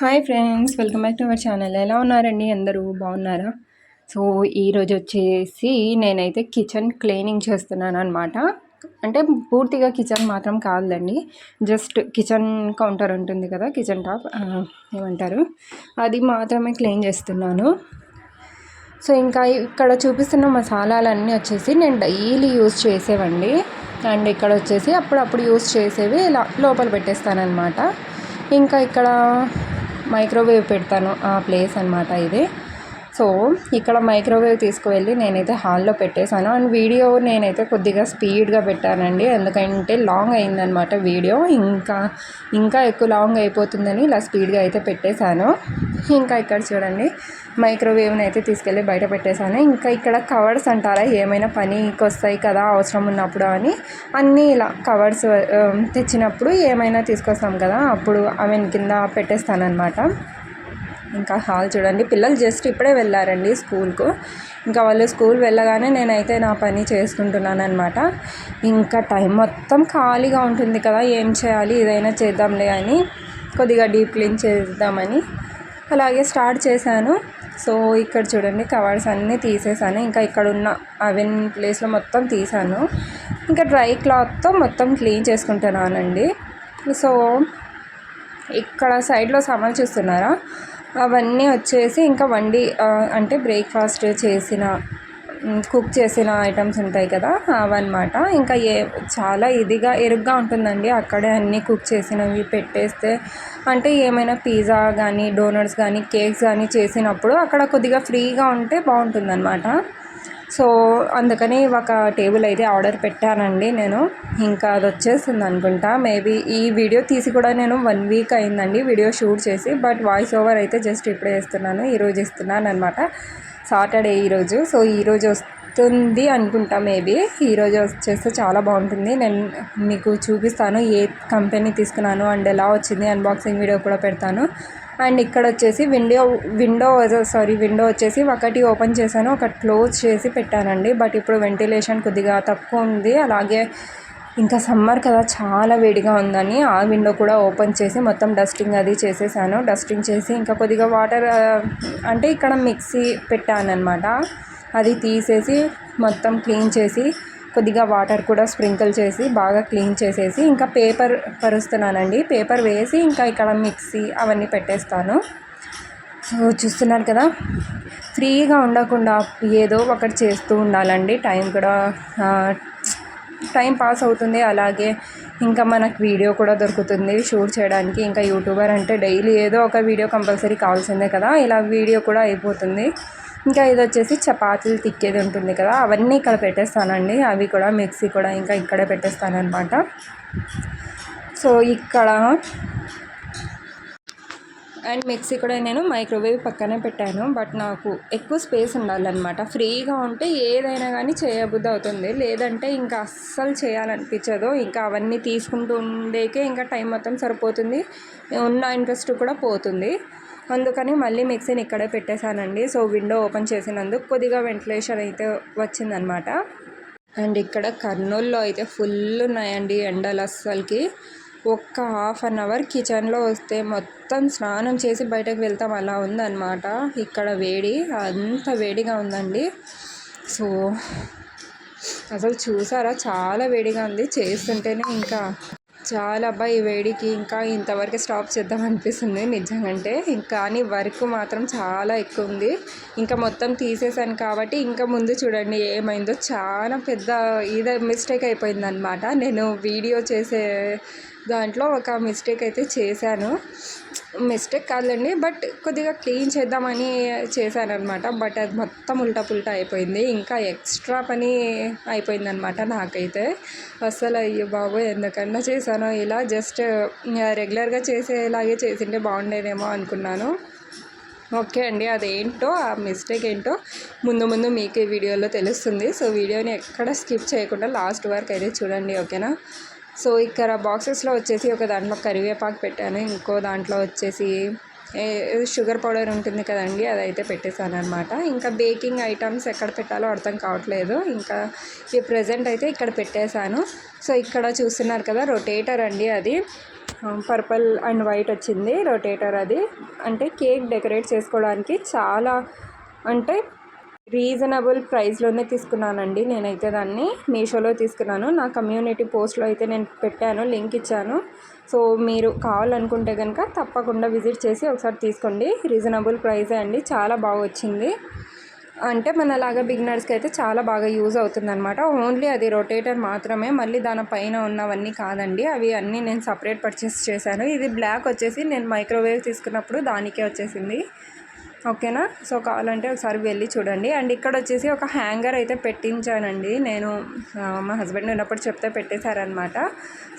Hi friends welcome back to our channel. ఎలా ఉన్నారండి అందరూ? బాగున్నారా? సో ఈరోజు వచ్చేసి నేనైతే కిచెన్ క్లీనింగ్ చేస్తున్నాను అనమాట అంటే పూర్తిగా కిచెన్ మాత్రం కాదండి జస్ట్ కిచెన్ కౌంటర్ ఉంటుంది కదా కిచెన్ టాప్ ఏమంటారు? అది మాత్రమే క్లీన్ చేస్తున్నాను. సో ఇంకా ఇక్కడ చూపిస్తున్న మసాలాలన్నీ వచ్చేసి నేను డైలీ యూస్ చేసేవండి. అండ్ ఇక్కడ వచ్చేసి అప్పుడప్పుడు యూస్ చేసేవి ఇలా లోపల పెట్టేస్తానమాట ఇంకా ఇక్కడ మైక్రోవేవ్ పెడతాను ఆ ప్లేస్ అనమాట ఇది. సో ఇక్కడ మైక్రోవేవ్ తీసుకువెళ్ళి నేనైతే హాల్లో పెట్టేశాను. అండ్ వీడియో నేనైతే కొద్దిగా స్పీడ్గా పెట్టానండి. ఎందుకంటే లాంగ్ అయిందనమాట వీడియో. ఇంకా ఇంకా ఎక్కువ లాంగ్ అయిపోతుందని ఇలా స్పీడ్గా అయితే పెట్టేశాను. ఇంకా ఇక్కడ చూడండి మైక్రోవేవ్ని అయితే తీసుకెళ్ళి బయట పెట్టేశాను. ఇంకా ఇక్కడ కవర్స్ అంటారా ఏమైనా పనికి వస్తాయి కదా అవసరం ఉన్నప్పుడు అని. అన్నీ ఇలా కవర్స్ తెచ్చినప్పుడు ఏమైనా తీసుకొస్తాం కదా అప్పుడు అవి కింద పెట్టేస్తానమాట ఇంకా హాల్ చూడండి. పిల్లలు జస్ట్ ఇప్పుడే వెళ్ళారండి స్కూల్కు. ఇంకా వాళ్ళు స్కూల్ వెళ్ళగానే నేనైతే నా పని చేసుకుంటున్నాను అనమాట ఇంకా టైం మొత్తం ఖాళీగా ఉంటుంది కదా ఏం చేయాలి ఏదైనా చేద్దాంలే అని కొద్దిగా డీప్ క్లీన్ చేద్దామని అలాగే స్టార్ట్ చేశాను. సో ఇక్కడ చూడండి కవర్స్ అన్నీ తీసేసాను ఇంకా ఇక్కడ ఉన్న అవెన్ ప్లేస్లో మొత్తం తీసాను ఇంకా డ్రై క్లాత్తో మొత్తం క్లీన్ చేసుకుంటున్నానండి. సో ఇక్కడ సైడ్లో సామాన్ చూస్తున్నారా? అవన్నీ వచ్చేసి ఇంకా వండి అంటే బ్రేక్ఫాస్ట్ చేసిన కుక్ చేసిన ఐటమ్స్ ఉంటాయి కదా అవన్నమాట. ఇంకా ఏ చాలా ఇదిగా ఎరుగ్గా ఉంటుందండి. అక్కడే అన్నీ కుక్ చేసినవి పెట్టేస్తే అంటే ఏమైనా పిజ్జా కానీ డోనట్స్ కానీ కేక్స్ కానీ చేసినప్పుడు అక్కడ కొద్దిగా ఫ్రీగా ఉంటే బాగుంటుందన్నమాట. సో అందుకని ఒక టేబుల్ అయితే ఆర్డర్ పెట్టానండి నేను. ఇంకా అది వచ్చేసింది అనుకుంటా. మేబీ ఈ వీడియో తీసి కూడా నేను వన్ వీక్ అయిందండి వీడియో షూట్ చేసి. బట్ వాయిస్ ఓవర్ అయితే జస్ట్ ఇప్పుడే ఇస్తున్నాను ఈరోజు ఇస్తున్నాను అనమాట సాటర్డే ఈరోజు సో ఈరోజు వస్తుంది అనుకుంటా మేబీ ఈరోజు వచ్చేస్తే చాలా బాగుంటుంది. నేను మీకు చూపిస్తాను ఏ కంపెనీ తీసుకున్నాను అండ్ ఎలా వచ్చింది. అన్బాక్సింగ్ వీడియో కూడా పెడతాను. అండ్ ఇక్కడ వచ్చేసి విండో విండో సారీ విండో వచ్చేసి ఒకటి ఓపెన్ చేశాను ఒకటి క్లోజ్ చేసి పెట్టానండి. బట్ ఇప్పుడు వెంటిలేషన్ కొద్దిగా తక్కువ ఉంది. అలాగే ఇంకా సమ్మర్ కదా చాలా వేడిగా ఉందని ఆ విండో కూడా ఓపెన్ చేసి మొత్తం డస్టింగ్ అది చేసేసాను. డస్టింగ్ చేసి ఇంకా కొద్దిగా వాటర్ అంటే ఇక్కడ మిక్సీ పెట్టాను అనమాట అది తీసేసి మొత్తం క్లీన్ చేసి కొద్దిగా వాటర్ కూడా స్ప్రింకిల్ చేసి బాగా క్లీన్ చేసేసి ఇంకా పేపర్ పరుస్తున్నానండి. పేపర్ వేసి ఇంకా ఇక్కడ మిక్సీ అవన్నీ పెట్టేస్తాను. సో చూస్తున్నారు కదా? ఫ్రీగా ఉండకుండా ఏదో ఒకటి చేస్తూ ఉండాలండి. టైం కూడా టైం పాస్ అవుతుంది. అలాగే ఇంకా మనకు వీడియో కూడా దొరుకుతుంది షూట్ చేయడానికి. ఇంకా యూట్యూబర్ అంటే డైలీ ఏదో ఒక వీడియో కంపల్సరీ కావాల్సిందే కదా? ఇలా వీడియో కూడా అయిపోతుంది. ఇంకా ఇది వచ్చేసి చపాతీలు తిక్కేది ఉంటుంది కదా అవన్నీ ఇక్కడ పెట్టేస్తానండి. అవి కూడా మిక్సీ కూడా ఇంకా ఇక్కడే పెట్టేస్తానమాట సో ఇక్కడ అండ్ మిక్సీ కూడా నేను మైక్రోవేవ్ పక్కనే పెట్టాను. బట్ నాకు ఎక్కువ స్పేస్ ఉండాలన్నమాట. ఫ్రీగా ఉంటే ఏదైనా కానీ చేయబుద్ధి అవుతుంది. లేదంటే ఇంకా అస్సలు చేయాలనిపించదు. ఇంకా అవన్నీ తీసుకుంటూ ఉండేకే ఇంకా టైం మొత్తం సరిపోతుంది. ఉన్న ఇంట్రెస్ట్ కూడా పోతుంది. అందుకని మళ్ళీ మిక్సీని ఇక్కడే పెట్టేశానండి. సో విండో ఓపెన్ చేసినందుకు కొద్దిగా వెంటిలేషన్ అయితే వచ్చిందనమాట. అండ్ ఇక్కడ కర్నూల్లో అయితే ఫుల్ ఉన్నాయండి ఎండలు అస్సలకి. ఒక్క హాఫ్ అన్ అవర్ కిచెన్లో వస్తే మొత్తం స్నానం చేసి బయటకు వెళ్తాం అలా ఉందన్నమాట ఇక్కడ వేడి అంత వేడిగా ఉందండి. సో అసలు చూసారా? చాలా వేడిగా ఉంది. చేస్తుంటేనే ఇంకా చాలా అబ్బాయి ఈ వేడికి ఇంకా ఇంతవరకు స్టాప్ చేద్దాం అనిపిస్తుంది నిజంగా కానీ వర్క్ మాత్రం చాలా ఎక్కువ ఉంది. ఇంకా మొత్తం తీసేసాను కాబట్టి ఇంకా ముందు చూడండి ఏమైందో. చాలా పెద్ద ఇది మిస్టేక్ అయిపోయిందనమాట నేను వీడియో చేసే దాంట్లో ఒక మిస్టేక్ అయితే చేశాను. మిస్టేక్ కాదులేండి బట్ కొద్దిగా క్లీన్ చేద్దామని చేశాననమాట బట్ అది మొత్తం ఉల్టా పుల్టా అయిపోయింది. ఇంకా ఎక్స్ట్రా పని అయిపోయిందనమాట నాకైతే. అస్సలు అయ్యో బాబు ఎందుకన్నా చేశానో ఇలా జస్ట్ రెగ్యులర్గా చేసేలాగే చేసింటే బాగుండేదేమో అనుకున్నాను. ఓకే అండి అదేంటో ఆ మిస్టేక్ ఏంటో ముందు ముందు మీకు ఈ వీడియోలో తెలుస్తుంది. సో వీడియోని ఎక్కడ స్కిప్ చేయకుండా లాస్ట్ వరకు అయితే చూడండి ఓకేనా? సో ఇక్కడ బాక్సెస్లో వచ్చేసి ఒక దాంట్లో కరివేపాకు పెట్టాను. ఇంకో దాంట్లో వచ్చేసి ఏ- షుగర్ పౌడర్ ఉంటుంది కదండి అదైతే పెట్టేశాను అనమాట ఇంకా బేకింగ్ ఐటమ్స్ ఎక్కడ పెట్టాలో అర్థం కావట్లేదు. ఇంకా ఈ ప్రజెంట్ అయితే ఇక్కడ పెట్టేశాను. సో ఇక్కడ చూస్తున్నారు కదా రొటేటర్ అండి అది. పర్పుల్ అండ్ వైట్ వచ్చింది రొటేటర్ అది. అంటే కేక్ డెకరేట్ చేసుకోవడానికి చాలా అంటే రీజనబుల్ ప్రైస్లోనే తీసుకున్నానండి. నేనైతే దాన్ని మీషోలో తీసుకున్నాను. నా కమ్యూనిటీ పోస్ట్లో అయితే నేను పెట్టాను లింక్ ఇచ్చాను. సో మీరు కావాలనుకుంటే కనుక తప్పకుండా విజిట్ చేసి ఒకసారి తీసుకోండి. రీజనబుల్ ప్రైజే అండి. చాలా బాగా వచ్చింది. అంటే మనలాగా బిగినర్స్కి అయితే చాలా బాగా యూజ్ అవుతుంది అనమాట ఓన్లీ అది రొటేటర్ మాత్రమే. మళ్ళీ దాని పైన ఉన్నవన్నీ కాదండి. అవి అన్నీ నేను సపరేట్ పర్చేస్ చేశాను. ఇది బ్లాక్ వచ్చేసి నేను మైక్రోవేవ్ తీసుకున్నప్పుడు దానికే వచ్చేసింది. ఓకేనా? సో కావాలంటే ఒకసారి వెళ్ళి చూడండి. అండ్ ఇక్కడ వచ్చేసి ఒక హ్యాంగర్ అయితే పెట్టించానండి. నేను మా హస్బెండ్ ఉన్నప్పుడు చెప్తే పెట్టేశారనమాట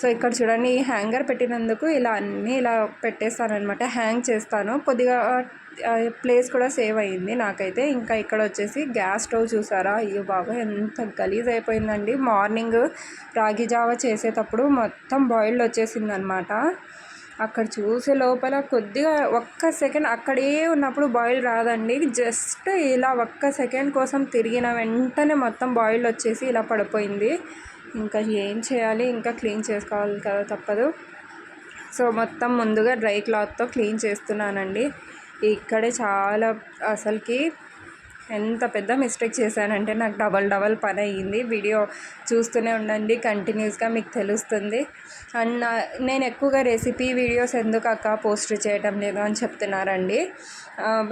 సో ఇక్కడ చూడండి ఈ హ్యాంగర్ పెట్టినందుకు ఇలా అన్నీ ఇలా పెట్టేస్తానమాట హ్యాంగ్ చేస్తాను. కొద్దిగా ప్లేస్ కూడా సేవ్ అయ్యింది నాకైతే. ఇంకా ఇక్కడ వచ్చేసి గ్యాస్ స్టవ్ చూసారా? అయ్యో బాబా ఎంత గలీజ్ అయిపోయిందండి. మార్నింగ్ రాగి జావ చేసేటప్పుడు మొత్తం బాయిల్డ్ వచ్చేసింది అనమాట అక్కడ చూసే లోపల కొద్దిగా ఒక్క సెకండ్ అక్కడే ఉన్నప్పుడు బాయిల్ రాదండి. జస్ట్ ఇలా ఒక్క సెకండ్ కోసం తిరిగిన వెంటనే మొత్తం బాయిల్ వచ్చేసి ఇలా పడిపోయింది. ఇంకా ఏం చేయాలి? ఇంకా క్లీన్ చేసుకోవాలి కదా తప్పదు. సో మొత్తం ముందుగా డ్రై క్లాత్తో క్లీన్ చేస్తున్నానండి. ఇక్కడే చాలా అసలుకి ఎంత పెద్ద మిస్టేక్ చేశానంటే నాకు డబల్ డబల్ పని అయ్యింది. వీడియో చూస్తూనే ఉండండి కంటిన్యూస్గా మీకు తెలుస్తుంది. అండ్ నా- నేను ఎక్కువగా రెసిపీ వీడియోస్ ఎందుకు అక్క పోస్ట్ చేయడం లేదు అని చెప్తున్నారండి.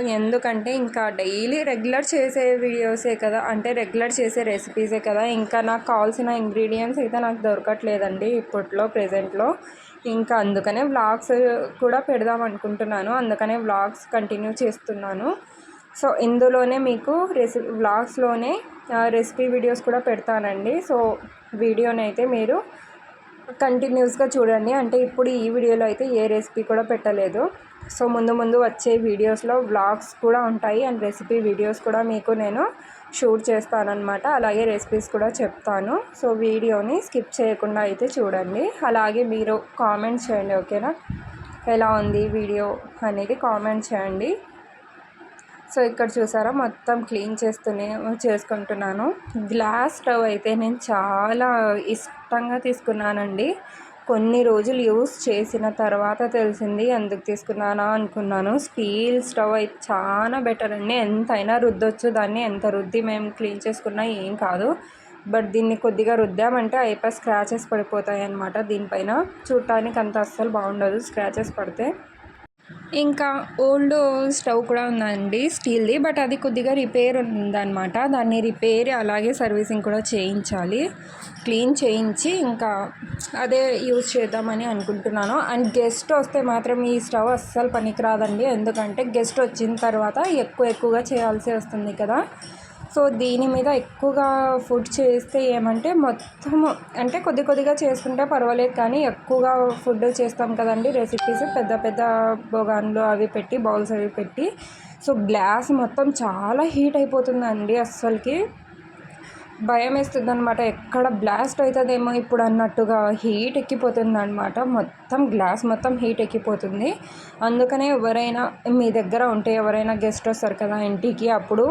ఎందుకంటే ఇంకా డైలీ రెగ్యులర్ చేసే వీడియోసే కదా అంటే రెగ్యులర్ చేసే రెసిపీసే కదా. ఇంకా నాకు కావాల్సిన ఇంగ్రీడియంట్స్ అయితే నాకు దొరకట్లేదండి ఇప్పట్లో ప్రజెంట్లో. ఇంకా అందుకనే వ్లాగ్స్ కూడా పెడదాం అనుకుంటున్నాను. అందుకనే వ్లాగ్స్ కంటిన్యూ చేస్తున్నాను. సో ఇందులోనే మీకు రెసి వ్లాగ్స్లోనే రెసిపీ వీడియోస్ కూడా పెడతానండి. సో వీడియోని అయితే మీరు కంటిన్యూస్గా చూడండి. అంటే ఇప్పుడు ఈ వీడియోలో అయితే ఏ రెసిపీ కూడా పెట్టలేదు. సో ముందు ముందు వచ్చే వీడియోస్లో వ్లాగ్స్ కూడా ఉంటాయి. అండ్ రెసిపీ వీడియోస్ కూడా మీకు నేను షూట్ చేస్తానన్నమాట. అలాగే రెసిపీస్ కూడా చెప్తాను. సో వీడియోని స్కిప్ చేయకుండా అయితే చూడండి. అలాగే మీరు కామెంట్ చేయండి ఓకేనా? ఎలా ఉంది వీడియో అనేది కామెంట్ చేయండి. సో ఇక్కడ చూసారా మొత్తం క్లీన్ చేస్తూనే చేసుకుంటున్నాను. గ్లాస్ స్టవ్ అయితే నేను చాలా ఇష్టంగా తీసుకున్నానండి. కొన్ని రోజులు యూస్ చేసిన తర్వాత తెలిసింది ఎందుకు తీసుకున్నానా అనుకున్నాను. స్టీల్ స్టవ్ అయితే చాలా బెటర్ అండి. ఎంతైనా రుద్దొచ్చు దాన్ని ఎంత రుద్ది మేము క్లీన్ చేసుకున్నా ఏం కాదు. బట్ దీన్ని కొద్దిగా రుద్దామంటే అయిపోయి స్క్రాచెస్ పడిపోతాయి అన్నమాట దీనిపైన. చూడటానికి అంత అస్సలు బాగుండదు స్క్రాచెస్ పడితే. ఇంకా ఓల్డ్ స్టవ్ కూడా ఉందండి స్టీల్ది బట్ అది కొద్దిగా రిపేర్ ఉందన్నమాట. దాన్ని రిపేర్ అలాగే సర్వీసింగ్ కూడా చేయించాలి. క్లీన్ చేయించి ఇంకా అదే యూజ్ చేద్దామని అనుకుంటున్నాను. అండ్ గెస్ట్ వస్తే మాత్రం ఈ స్టవ్ అస్సలు పనికిరాదండి. ఎందుకంటే గెస్ట్ వచ్చిన తర్వాత ఎక్కువ ఎక్కువగా చేయాల్సి వస్తుంది కదా. సో దీని మీద ఎక్కువగా ఫుడ్ చేస్తే ఏమంటే మొత్తం అంటే కొద్ది కొద్దిగా చేసుకుంటే పర్వాలేదు కానీ ఎక్కువగా ఫుడ్ చేస్తాం కదండి రెసిపీస్ పెద్ద పెద్ద బొగాన్లు అవి పెట్టి బౌల్స్ అవి పెట్టి. సో గ్లాస్ మొత్తం చాలా హీట్ అయిపోతుందండి అస్సలకి. భయం వేస్తుంది అనమాట ఎక్కడ బ్లాస్ట్ అవుతుందేమో ఇప్పుడు అన్నట్టుగా హీట్ ఎక్కిపోతుంది అనమాట మొత్తం గ్లాస్ మొత్తం హీట్ ఎక్కిపోతుంది. అందుకనే ఎవరైనా మీ దగ్గర ఉంటే ఎవరైనా గెస్ట్ వస్తారు కదా ఇంటికి అప్పుడు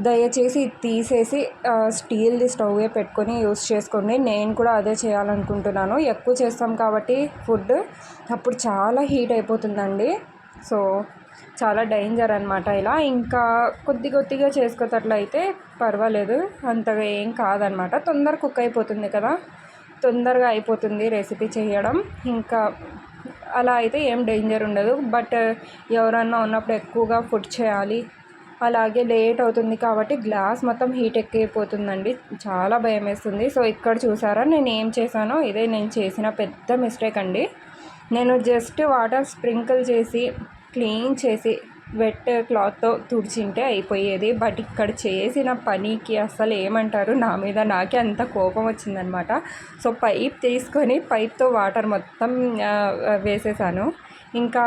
దయచేసి తీసేసి స్టీల్ది స్టవ్వే పెట్టుకొని యూస్ చేసుకోండి. నేను కూడా అదే చేయాలనుకుంటున్నాను. ఎక్కువ చేస్తాం కాబట్టి ఫుడ్ అప్పుడు చాలా హీట్ అయిపోతుందండి. సో చాలా డేంజర్ అనమాట ఇలా. ఇంకా కొద్ది కొద్దిగా చేసుకోవట్లయితే పర్వాలేదు. అంతగా ఏం కాదనమాట తొందర కుక్ అయిపోతుంది కదా. తొందరగా అయిపోతుంది రెసిపీ చేయడం. ఇంకా అలా అయితే ఏం డేంజర్ ఉండదు. బట్ ఎవరన్నా ఉన్నప్పుడు ఎక్కువగా ఫుడ్ చేయాలి. అలాగే లేట్ అవుతుంది కాబట్టి గ్లాస్ మొత్తం హీట్ ఎక్కిపోతుందండి. చాలా భయం వేస్తుంది. సో ఇక్కడ చూసారా? నేను ఏం చేశానో? ఇదే నేను చేసిన పెద్ద మిస్టేక్ అండి. నేను జస్ట్ వాటర్ స్ప్రింకిల్ చేసి క్లీన్ చేసి వెట్ క్లాత్తో తుడిచింటే అయిపోయేది. బట్ ఇక్కడ చేసిన పనికి అసలు ఏమంటారు? నా మీద నాకే అంత కోపం వచ్చిందనమాట. సో పైప్ తీసుకొని పైప్తో వాటర్ మొత్తం వేసేసాను. ఇంకా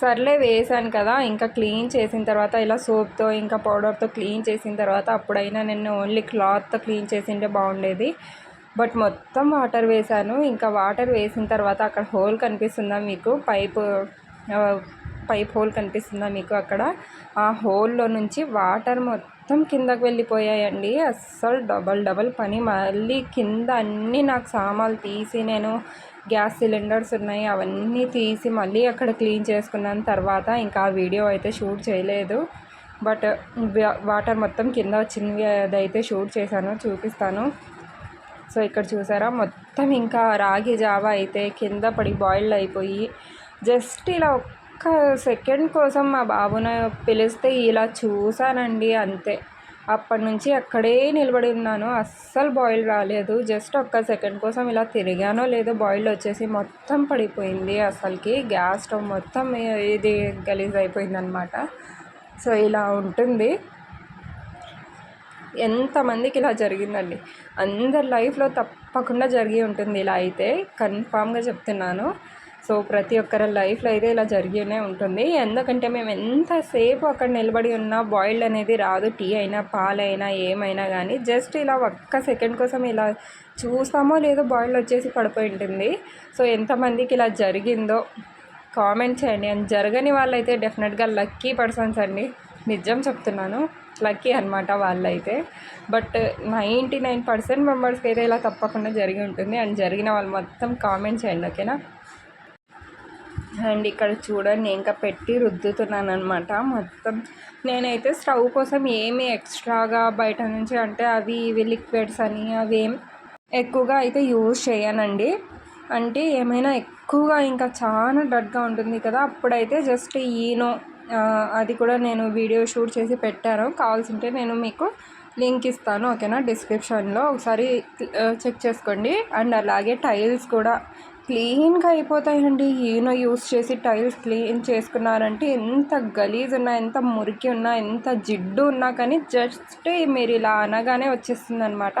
సర్లే వేసాను కదా ఇంకా క్లీన్ చేసిన తర్వాత ఇలా సోప్తో ఇంకా పౌడర్తో క్లీన్ చేసిన తర్వాత అప్పుడైనా నేను ఓన్లీ క్లాత్తో క్లీన్ చేసింటే బాగుండేది. బట్ మొత్తం వాటర్ వేసాను. ఇంకా వాటర్ వేసిన తర్వాత అక్కడ హోల్ కనిపిస్తుందా మీకు? పైపు పైప్ హోల్ కనిపిస్తుందా మీకు అక్కడ? ఆ హోల్లో నుంచి వాటర్ మొత్తం కిందకు వెళ్ళిపోయాయండి. అస్సలు డబల్ డబల్ పని. మళ్ళీ కింద అన్నీ నాకు సామాన్లు తీసి నేను గ్యాస్ సిలిండర్స్ ఉన్నాయి అవన్నీ తీసి మళ్ళీ అక్కడ క్లీన్ చేసుకున్నాను. తర్వాత ఇంకా ఆ వీడియో అయితే షూట్ చేయలేదు. బట్ వాటర్ మొత్తం కింద వచ్చింది అదైతే షూట్ చేశాను చూపిస్తాను. సో ఇక్కడ చూసారా? మొత్తం ఇంకా రాగి జావా అయితే కింద పడి బాయిల్డ్ అయిపోయి జస్ట్ ఇలా ఒక్క సెకండ్ కోసం మా బాబుని పిలిస్తే ఇలా చూసానండి అంతే. అప్పటి నుంచి అక్కడే నిలబడి ఉన్నాను. అస్సలు బాయిల్ రాలేదు. జస్ట్ ఒక్క సెకండ్ కోసం ఇలా తిరిగానో లేదో బాయిల్ వచ్చేసి మొత్తం పడిపోయింది అసలుకి. గ్యాస్ స్టవ్ మొత్తం ఇది గలీజ్ అయిపోయింది అనమాట సో ఇలా ఉంటుంది. ఎంతమందికి ఇలా జరిగిందండి? అందరి లైఫ్లో తప్పకుండా జరిగి ఉంటుంది. ఇలా అయితే కన్ఫామ్గా చెప్తున్నాను. సో ప్రతి ఒక్కరి లైఫ్లో అయితే ఇలా జరిగినే ఉంటుంది. ఎందుకంటే మేము ఎంతసేపు అక్కడ నిలబడి ఉన్నా బాయిల్డ్ అనేది రాదు. టీ అయినా పాలైనా ఏమైనా కానీ జస్ట్ ఇలా ఒక్క సెకండ్ కోసం ఇలా చూస్తామో లేదో బాయిల్డ్ వచ్చేసి పడిపోయి ఉంటుంది. సో ఎంతమందికి ఇలా జరిగిందో కామెంట్ చేయండి. అండ్ జరగని వాళ్ళైతే డెఫినెట్గా లక్కీ పర్సన్స్ అండి. నిజం చెప్తున్నాను. లక్కీ అనమాట వాళ్ళైతే. బట్ నైంటీ నైన్ పర్సెంట్ మెంబర్స్కి అయితే ఇలా తప్పకుండా జరిగి ఉంటుంది. అండ్ జరిగిన వాళ్ళు మొత్తం కామెంట్ చేయండి ఓకేనా? అండ్ ఇక్కడ చూడండి ఇంకా పెట్టి రుద్దుతున్నాను అనమాట మొత్తం నేనైతే స్టవ్ కోసం ఏమి ఎక్స్ట్రాగా బయట నుంచి అంటే అవి ఇవి లిక్విడ్స్ అని అవి ఏం ఎక్కువగా అయితే యూజ్ చేయనండి. అంటే ఏమైనా ఎక్కువగా ఇంకా చాలా డట్గా ఉంటుంది కదా అప్పుడైతే జస్ట్ ఈనో అది కూడా నేను వీడియో షూట్ చేసి పెట్టాను. కావాల్సింటే నేను మీకు లింక్ ఇస్తాను ఓకేనా? డిస్క్రిప్షన్లో. ఒకసారి చెక్ చేసుకోండి. అండ్ అలాగే టైల్స్ కూడా క్లీన్గా అయిపోతాయండి. ఈయన యూస్ చేసి టైల్స్ క్లీన్ చేసుకున్నారంటే ఎంత గలీజ్ ఉన్నా ఎంత మురికి ఉన్నా ఎంత జిడ్డు ఉన్నా కానీ జస్ట్ మీరు ఇలా అనగానే వచ్చేస్తుంది అనమాట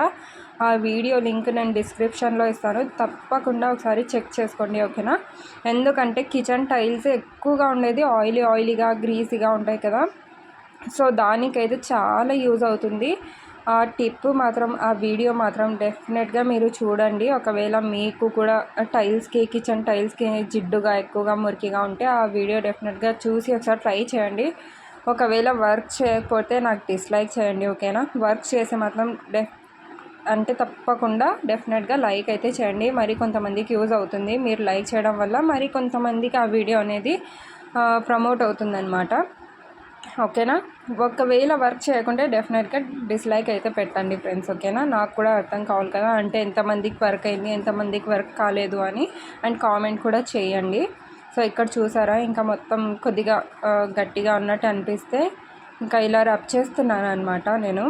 ఆ వీడియో లింక్ నేను డిస్క్రిప్షన్లో ఇస్తాను. తప్పకుండా ఒకసారి చెక్ చేసుకోండి ఓకేనా? ఎందుకంటే కిచెన్ టైల్స్ ఎక్కువగా ఉండేది ఆయిలీ ఆయిలీగా గ్రీసీగా ఉంటాయి కదా. సో దానికైతే చాలా యూజ్ అవుతుంది. ఆ టిప్ మాత్రం ఆ వీడియో మాత్రం డెఫినెట్గా మీరు చూడండి. ఒకవేళ మీకు కూడా టైల్స్కి కిచెన్ టైల్స్కి జిడ్డుగా ఎక్కువగా మురికిగా ఉంటే ఆ వీడియో డెఫినెట్గా చూసి ఒకసారి ట్రై చేయండి. ఒకవేళ వర్క్ చేయకపోతే నాకు డిస్లైక్ చేయండి ఓకేనా? వర్క్ చేసి మాత్రం డెఫ్ అంటే తప్పకుండా డెఫినెట్గా లైక్ అయితే చేయండి. మరి కొంతమందికి యూజ్ అవుతుంది. మీరు లైక్ చేయడం వల్ల మరి కొంతమందికి ఆ వీడియో అనేది ప్రమోట్ అవుతుందన్నమాట. ఓకేనా? ఒకవేళ వర్క్ చేయకుంటే డెఫినెట్గా డిస్లైక్ అయితే పెట్టండి ఫ్రెండ్స్ ఓకేనా? నాకు కూడా అర్థం కావాలి కదా అంటే ఎంతమందికి వర్క్ అయింది ఎంతమందికి వర్క్ కాలేదు అని అండ్ కామెంట్ కూడా చేయండి. సో ఇక్కడ చూసారా? ఇంకా మొత్తం కొద్దిగా గట్టిగా ఉన్నట్టు అనిపిస్తే ఇంకా ఇలా రబ్ చేస్తున్నాను అనమాట నేను.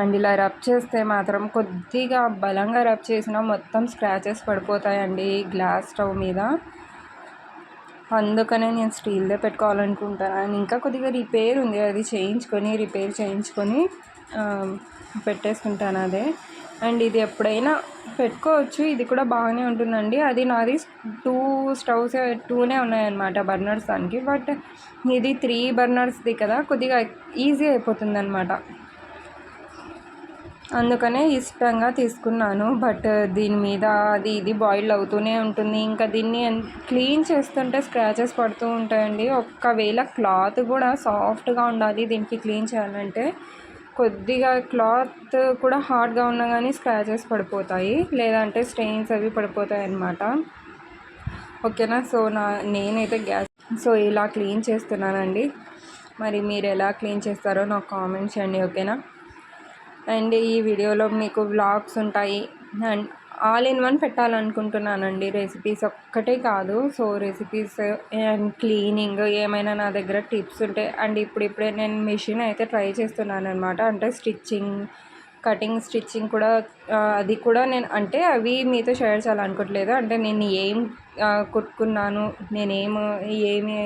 అండ్ ఇలా రబ్ చేస్తే మాత్రం కొద్దిగా బలంగా రబ్ చేసినా మొత్తం స్క్రాచెస్ పడిపోతాయండి గ్లాస్ స్టవ్ మీద. అందుకనే నేను స్టీల్దే పెట్టుకోవాలనుకుంటాను. అండ్ ఇంకా కొద్దిగా రిపేర్ ఉంది. అది చేయించుకొని రిపేర్ చేయించుకొని పెట్టేసుకుంటాను అదే. అండ్ ఇది ఎప్పుడైనా పెట్టుకోవచ్చు. ఇది కూడా బాగానే ఉంటుందండి. అది నాది టూ స్టవ్స్ టూనే ఉన్నాయన్నమాట బర్నర్స్ దానికి. బట్ ఇది త్రీ బర్నర్స్ది కదా కొద్దిగా ఈజీ అయిపోతుంది అనమాట అందుకనే ఇష్టంగా తీసుకున్నాను. బట్ దీని మీద అది ఇది బాయిల్ అవుతూనే ఉంటుంది. ఇంకా దీన్ని క్లీన్ చేస్తుంటే స్క్రాచెస్ పడుతూ ఉంటాయండి. ఒక్కవేళ క్లాత్ కూడా సాఫ్ట్గా ఉండాలి దీనికి క్లీన్ చేయాలంటే. కొద్దిగా క్లాత్ కూడా హార్డ్గా ఉన్నా కానీ స్క్రాచెస్ పడిపోతాయి. లేదంటే స్టెయిన్స్ అవి పడిపోతాయి అన్నమాట. ఓకేనా? సో నా నేనైతే గ్యాస్ సో ఇలా క్లీన్ చేస్తున్నానండి. మరి మీరు ఎలా క్లీన్ చేస్తారో నాకు కామెంట్ చేయండి ఓకేనా? అండ్ ఈ వీడియోలో మీకు వ్లాగ్స్ ఉంటాయి. అండ్ ఆల్ ఇన్ వన్ పెట్టాలనుకుంటున్నానండి. రెసిపీస్ ఒక్కటే కాదు. సో రెసిపీస్ అండ్ క్లీనింగ్ ఏమైనా నా దగ్గర టిప్స్ ఉంటాయి అండ్ ఇప్పుడిప్పుడే నేను మిషన్ అయితే ట్రై చేస్తున్నాను అనమాట అంటే స్టిచ్చింగ్ కటింగ్ స్టిచ్చింగ్ కూడా అది కూడా నేను అంటే అవి మీతో షేర్ చేయాలనుకోవట్లేదు. అంటే నేను ఏం కుట్టుకున్నాను నేనేం ఏమి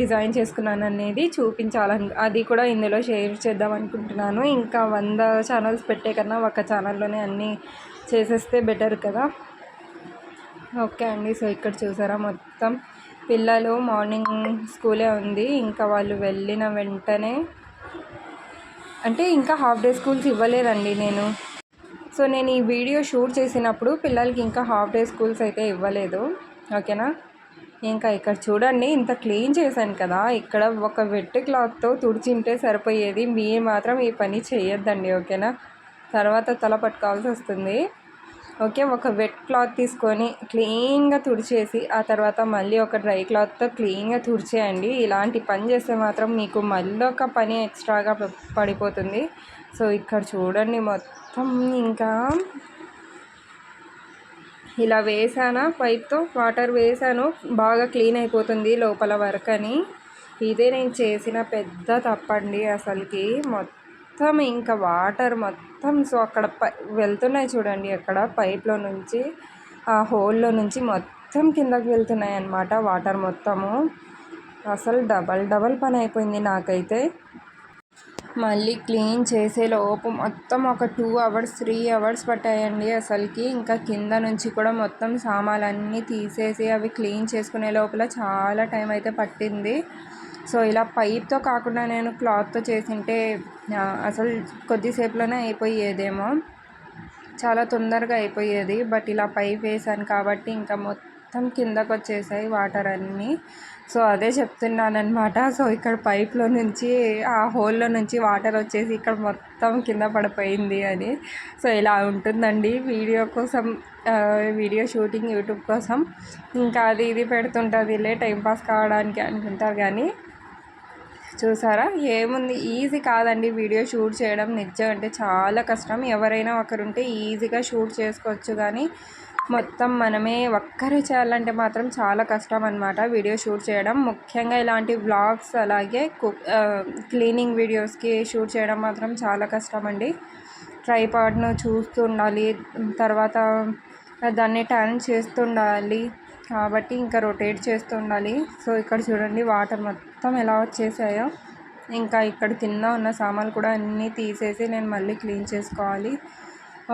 డిజైన్ చేసుకున్నాను అనేది చూపించాలని అది కూడా ఇందులో షేర్ చేద్దాం అనుకుంటున్నాను. ఇంకా వంద ఛానల్స్ పెట్టే కన్నా ఒక ఛానల్లోనే అన్నీ చేసేస్తే బెటర్ కదా. ఓకే అండి. సో ఇక్కడ చూసారా మొత్తం. పిల్లలు మార్నింగ్ స్కూలే ఉంది. ఇంకా వాళ్ళు వెళ్ళిన వెంటనే అంటే ఇంకా హాఫ్ డే స్కూల్స్ ఇవ్వలేదండి నేను. సో నేను ఈ వీడియో షూట్ చేసినప్పుడు పిల్లలకి ఇంకా హాఫ్ డే స్కూల్స్ అయితే ఇవ్వలేదు. ఓకేనా? ఇంకా ఇక్కడ చూడండి ఇంత క్లీన్ చేశాను కదా. ఇక్కడ ఒక వెట్ క్లాత్తో తుడిచింటే సరిపోయేది. మీరు మాత్రం ఈ పని చేయొద్దండి ఓకేనా? తర్వాత తల పట్టుకోవాల్సి వస్తుంది. ఓకే ఒక వెట్ క్లాత్ తీసుకొని క్లీన్గా తుడిచేసి ఆ తర్వాత మళ్ళీ ఒక డ్రై క్లాత్తో క్లీన్గా తుడిచేయండి. ఇలాంటి పని చేస్తే మాత్రం మీకు మళ్ళీ ఒక పని ఎక్స్ట్రాగా పడిపోతుంది. సో ఇక్కడ చూడండి మొత్తం ఇంకా ఇలా వేసానా పైప్తో? వాటర్ వేసాను. బాగా క్లీన్ అయిపోతుంది లోపల వరకు అని ఇదే నేను చేసిన పెద్ద తప్పండి అసలుకి. మొత్తం ఇంకా వాటర్ మొత్తం సో అక్కడ పై వెళ్తున్నాయి చూడండి అక్కడ పైప్లో నుంచి ఆ హోల్లో నుంచి మొత్తం కిందకి వెళ్తున్నాయి అన్నమాట వాటర్ మొత్తము. అసలు డబల్ డబల్ పని అయిపోయింది నాకైతే. మళ్ళీ క్లీన్ చేసేలోపు మొత్తం ఒక టూ అవర్స్ త్రీ అవర్స్ పట్టాయండి అసలుకి. ఇంకా కింద నుంచి కూడా మొత్తం సామాన్లన్నీ తీసేసి అవి క్లీన్ చేసుకునే లోపల చాలా టైం అయితే పట్టింది. సో ఇలా పైప్తో కాకుండా నేను క్లాత్తో చేసింటే అసలు కొద్దిసేపులోనే అయిపోయేదేమో. చాలా తొందరగా అయిపోయేది బట్ ఇలా పైప్ వేసాను కాబట్టి ఇంకా మొత్తం కిందకు వచ్చేసాయి వాటర్ అన్నీ. సో అదే చెప్తున్నానమాట సో ఇక్కడ పైప్లో నుంచి ఆ హోల్లో నుంచి వాటర్ వచ్చేసి ఇక్కడ మొత్తం కింద పడిపోయింది అని. సో ఇలా ఉంటుందండి. వీడియో కోసం వీడియో షూటింగ్ యూట్యూబ్ కోసం. ఇంకా అది ఇది పెడుతుంటుంది లే టైంపాస్ కావడానికి అనుకుంటారు కానీ చూసారా? ఏముంది? ఈజీ కాదండి వీడియో షూట్ చేయడం. నిజం అంటే చాలా కష్టం. ఎవరైనా ఒకరుంటే ఈజీగా షూట్ చేసుకోవచ్చు కానీ మొత్తం మనమే ఒక్కరే చేయాలంటే మాత్రం చాలా కష్టం అనమాట వీడియో షూట్ చేయడం. ముఖ్యంగా ఇలాంటి వ్లాగ్స్ అలాగే కుక్ క్లీనింగ్ వీడియోస్కి షూట్ చేయడం మాత్రం చాలా కష్టం అండి. ట్రైపాడ్ను చూస్తూ ఉండాలి తర్వాత దాన్ని టర్న్ చేస్తుండాలి కాబట్టి ఇంకా రొటేట్ చేస్తూ ఉండాలి. సో ఇక్కడ చూడండి వాటర్ మొత్తం ఎలా వచ్చేసాయో. ఇంకా ఇక్కడ కింద ఉన్న సామాన్లు కూడా అన్నీ తీసేసి నేను మళ్ళీ క్లీన్ చేసుకోవాలి.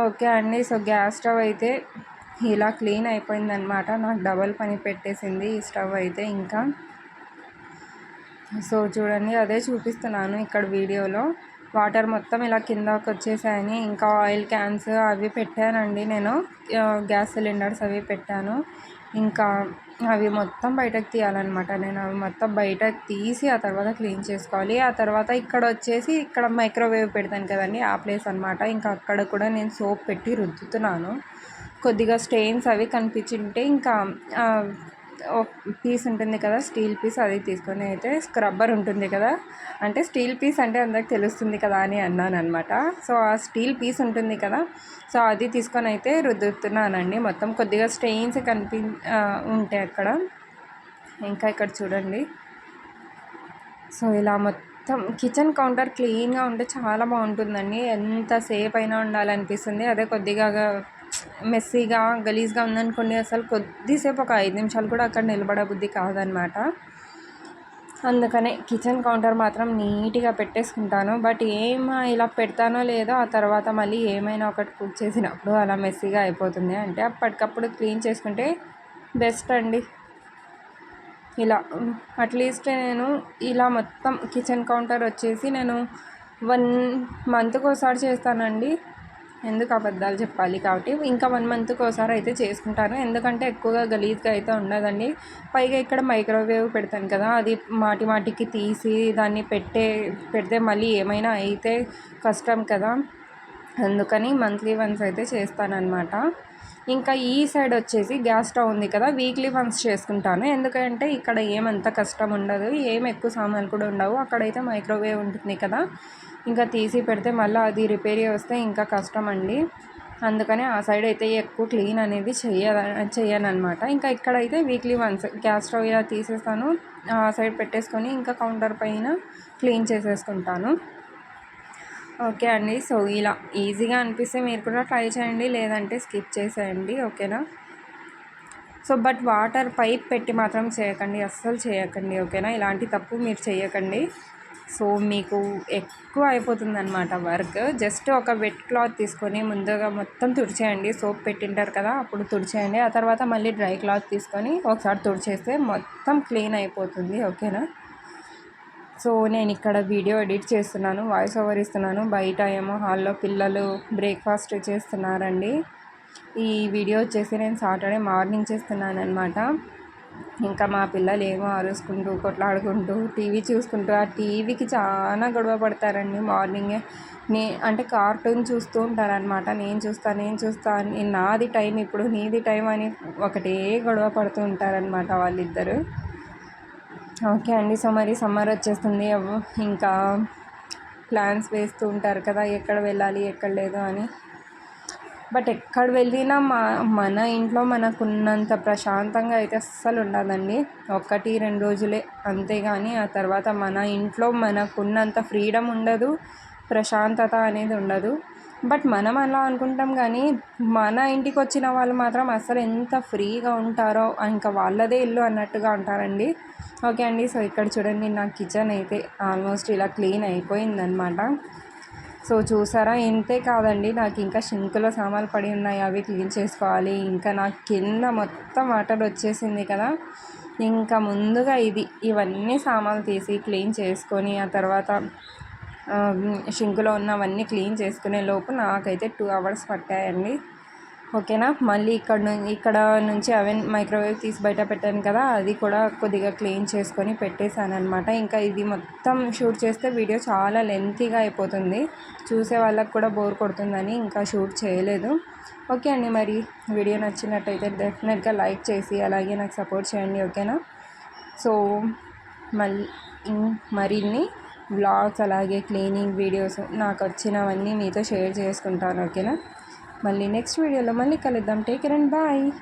ఓకే అండి. సో గ్యాస్ స్టవ్ అయితే ఇలా క్లీన్ అయిపోయిందనమాట నాకు డబల్ పని పెట్టేసింది ఈ స్టవ్ అయితే ఇంకా. సో చూడండి అదే చూపిస్తున్నాను ఇక్కడ వీడియోలో. వాటర్ మొత్తం ఇలా కిందకు వచ్చేసాయని ఇంకా ఆయిల్ క్యాన్స్ అవి పెట్టానండి నేను. గ్యాస్ సిలిండర్స్ అవి పెట్టాను. ఇంకా అవి మొత్తం బయటకు తీయాలన్నమాట. నేను అవి మొత్తం బయటకు తీసి ఆ తర్వాత క్లీన్ చేసుకోవాలి. ఆ తర్వాత ఇక్కడ వచ్చేసి ఇక్కడ మైక్రోవేవ్ పెడతాను కదండి ఆ ప్లేస్ అనమాట ఇంకా అక్కడ కూడా నేను సోప్ పెట్టి రుద్దుతున్నాను. కొద్దిగా స్టెయిన్స్ అవి కనిపించింటే ఇంకా పీస్ ఉంటుంది కదా స్టీల్ పీస్ అది తీసుకొని అయితే స్క్రబ్బర్ ఉంటుంది కదా. అంటే స్టీల్ పీస్ అంటే అందరికి తెలుస్తుంది కదా అని అన్నాను అనమాట సో ఆ స్టీల్ పీస్ ఉంటుంది కదా సో అది తీసుకొని అయితే రుద్దుతున్నానండి. మొత్తం కొద్దిగా స్టెయిన్స్ కనిపి ఉంటాయి అక్కడ. ఇంకా ఇక్కడ చూడండి. సో ఇలా మొత్తం కిచెన్ కౌంటర్ క్లీన్గా ఉంటే చాలా బాగుంటుందండి. ఎంతసేపు అయినా ఉండాలనిపిస్తుంది. అదే కొద్దిగా మెస్సీగా గలీజ్గా ఉందనుకోండి అసలు కొద్దిసేపు ఒక ఐదు నిమిషాలు కూడా అక్కడ నిలబడబుద్ధి కాదనమాట. అందుకనే కిచెన్ కౌంటర్ మాత్రం నీట్గా పెట్టేసుకుంటాను. బట్ ఏం ఇలా పెడతానో లేదో ఆ తర్వాత మళ్ళీ ఏమైనా ఒకటి కుక్ చేసినప్పుడు అలా మెస్సీగా అయిపోతుంది అంటే అప్పటికప్పుడు క్లీన్ చేసుకుంటే బెస్ట్ అండి. ఇలా అట్లీస్ట్ నేను ఇలా మొత్తం కిచెన్ కౌంటర్ వచ్చేసి నేను వన్ మంత్కి ఒకసారి చేస్తానండి. ఎందుకు అబద్ధాలు చెప్పాలి కాబట్టి ఇంకా వన్ మంత్కి ఒకసారి అయితే చేసుకుంటాను. ఎందుకంటే ఎక్కువగా గలీజ్గా అయితే ఉండదండి. పైగా ఇక్కడ మైక్రోవేవ్ పెడతాను కదా అది మాటి మాటికి తీసి దాన్ని పెట్టే పెడితే మళ్ళీ ఏమైనా అయితే కష్టం కదా. అందుకని మంత్లీ వన్స్ అయితే చేస్తానన్నమాట. ఇంకా ఈ సైడ్ వచ్చేసి గ్యాస్ స్టవ్ ఉంది కదా వీక్లీ వన్స్ చేసుకుంటాను. ఎందుకంటే ఇక్కడ ఏమంత కష్టం ఉండదు ఏం ఎక్కువ సామాన్లు కూడా ఉండవు. అక్కడైతే మైక్రోవేవ్ ఉంటుంది కదా ఇంకా తీసి పెడితే మళ్ళీ అది రిపేర్ వస్తే ఇంకా కష్టం అండి. అందుకని ఆ సైడ్ అయితే ఎక్కువ క్లీన్ అనేది చెయ్య చేయను అనమాట ఇంకా ఇక్కడైతే వీక్లీ వన్స్ గ్యాస్ స్టవ్ ఇలా తీసేస్తాను. ఆ సైడ్ పెట్టేసుకొని ఇంకా కౌంటర్ పైన క్లీన్ చేసేసుకుంటాను. ఓకే అండి. సో ఇలా ఈజీగా అనిపిస్తే మీరు కూడా ట్రై చేయండి. లేదంటే స్కిప్ చేసేయండి. ఓకేనా? సో బట్ వాటర్ పైప్ పెట్టి మాత్రం చేయకండి. అస్సలు చేయకండి. ఓకేనా? ఇలాంటి తప్పు మీరు చేయకండి. సో మీకు ఎక్కువ అయిపోతుంది అనమాట వర్క్. జస్ట్ ఒక వెట్ క్లాత్ తీసుకొని ముందుగా మొత్తం తుడిచేయండి. సోప్ పెట్టింటారు కదా అప్పుడు తుడిచేయండి. ఆ తర్వాత మళ్ళీ డ్రై క్లాత్ తీసుకొని ఒకసారి తుడిచేస్తే మొత్తం క్లీన్ అయిపోతుంది. ఓకేనా? సో నేను ఇక్కడ వీడియో ఎడిట్ చేస్తున్నాను వాయిస్ ఓవర్ ఇస్తున్నాను. బయట ఏమో హాల్లో పిల్లలు బ్రేక్ఫాస్ట్ చేస్తున్నారండి. ఈ వీడియో వచ్చేసి నేను సాటర్డే మార్నింగ్ చేస్తున్నాను అనమాట ఇంకా మా పిల్లలు ఏమో అరుచుకుంటూ కొట్లాడుకుంటూ టీవీ చూసుకుంటూ ఆ టీవీకి చాలా గొడవ పడతారండి. మార్నింగే నే అంటే కార్టూన్ చూస్తూ ఉంటారనమాట నేను చూస్తా నేను చూస్తా నాది టైం ఇప్పుడు నీది టైం అని ఒకటే గొడవ పడుతూ ఉంటారనమాట వాళ్ళిద్దరు. ఓకే అండి. సో మరి సమ్మర్ వచ్చేస్తుంది. ఇంకా ప్లాన్స్ వేస్తూ ఉంటారు కదా ఎక్కడ వెళ్ళాలి ఎక్కడ లేదు అని. బట్ ఎక్కడ వెళ్ళినా మా మన ఇంట్లో మనకున్నంత ప్రశాంతంగా అయితే అస్సలు ఉండదండి. ఒకటి రెండు రోజులే అంతేగాని ఆ తర్వాత మన ఇంట్లో మనకున్నంత ఫ్రీడమ్ ఉండదు ప్రశాంతత అనేది ఉండదు. బట్ మనం అలా అనుకుంటాం కానీ మన ఇంటికి వచ్చిన వాళ్ళు మాత్రం అసలు ఎంత ఫ్రీగా ఉంటారో ఇంకా వాళ్ళదే ఇల్లు అన్నట్టుగా ఉంటారండి ఓకే అండి సో ఇక్కడ చూడండి నా కిచెన్ అయితే ఆల్మోస్ట్ ఇలా క్లీన్ అయిపోయిందనమాట సో చూసారా ఇంతే కాదండి నాకు ఇంకా షింకులో సామాన్లు పడి ఉన్నాయి అవి క్లీన్ చేసుకోవాలి. ఇంకా నాకు కింద మొత్తం వాటర్ వచ్చేసింది కదా. ఇంకా ముందుగా ఇది ఇవన్నీ సామాన్లు తీసి క్లీన్ చేసుకొని ఆ తర్వాత షింకులో ఉన్నవన్నీ క్లీన్ చేసుకునే లోపు నాకైతే టూ అవర్స్ పట్టాయండి. ఓకేనా? మళ్ళీ ఇక్కడ నుంచి ఇక్కడ నుంచి అవెన్ మైక్రోవేవ్ తీసి బయట పెట్టాను కదా అది కూడా కొద్దిగా క్లీన్ చేసుకొని పెట్టేశాను అనమాట ఇంకా ఇది మొత్తం షూట్ చేస్తే వీడియో చాలా లెంతీగా అయిపోతుంది. చూసే వాళ్ళకి కూడా బోర్ కొడుతుందని ఇంకా షూట్ చేయలేదు. ఓకే అండి మరి. వీడియో నచ్చినట్టయితే డెఫినెట్గా లైక్ చేసి అలాగే నాకు సపోర్ట్ చేయండి ఓకేనా? సో మళ్ళీ మరిన్ని బ్లాగ్స్ అలాగే క్లీనింగ్ వీడియోస్ నాకు వచ్చినవన్నీ మీతో షేర్ చేసుకుంటాను ఓకేనా? మళ్ళీ నెక్స్ట్ వీడియోలో మళ్ళీ కలుద్దాం. Take care and bye.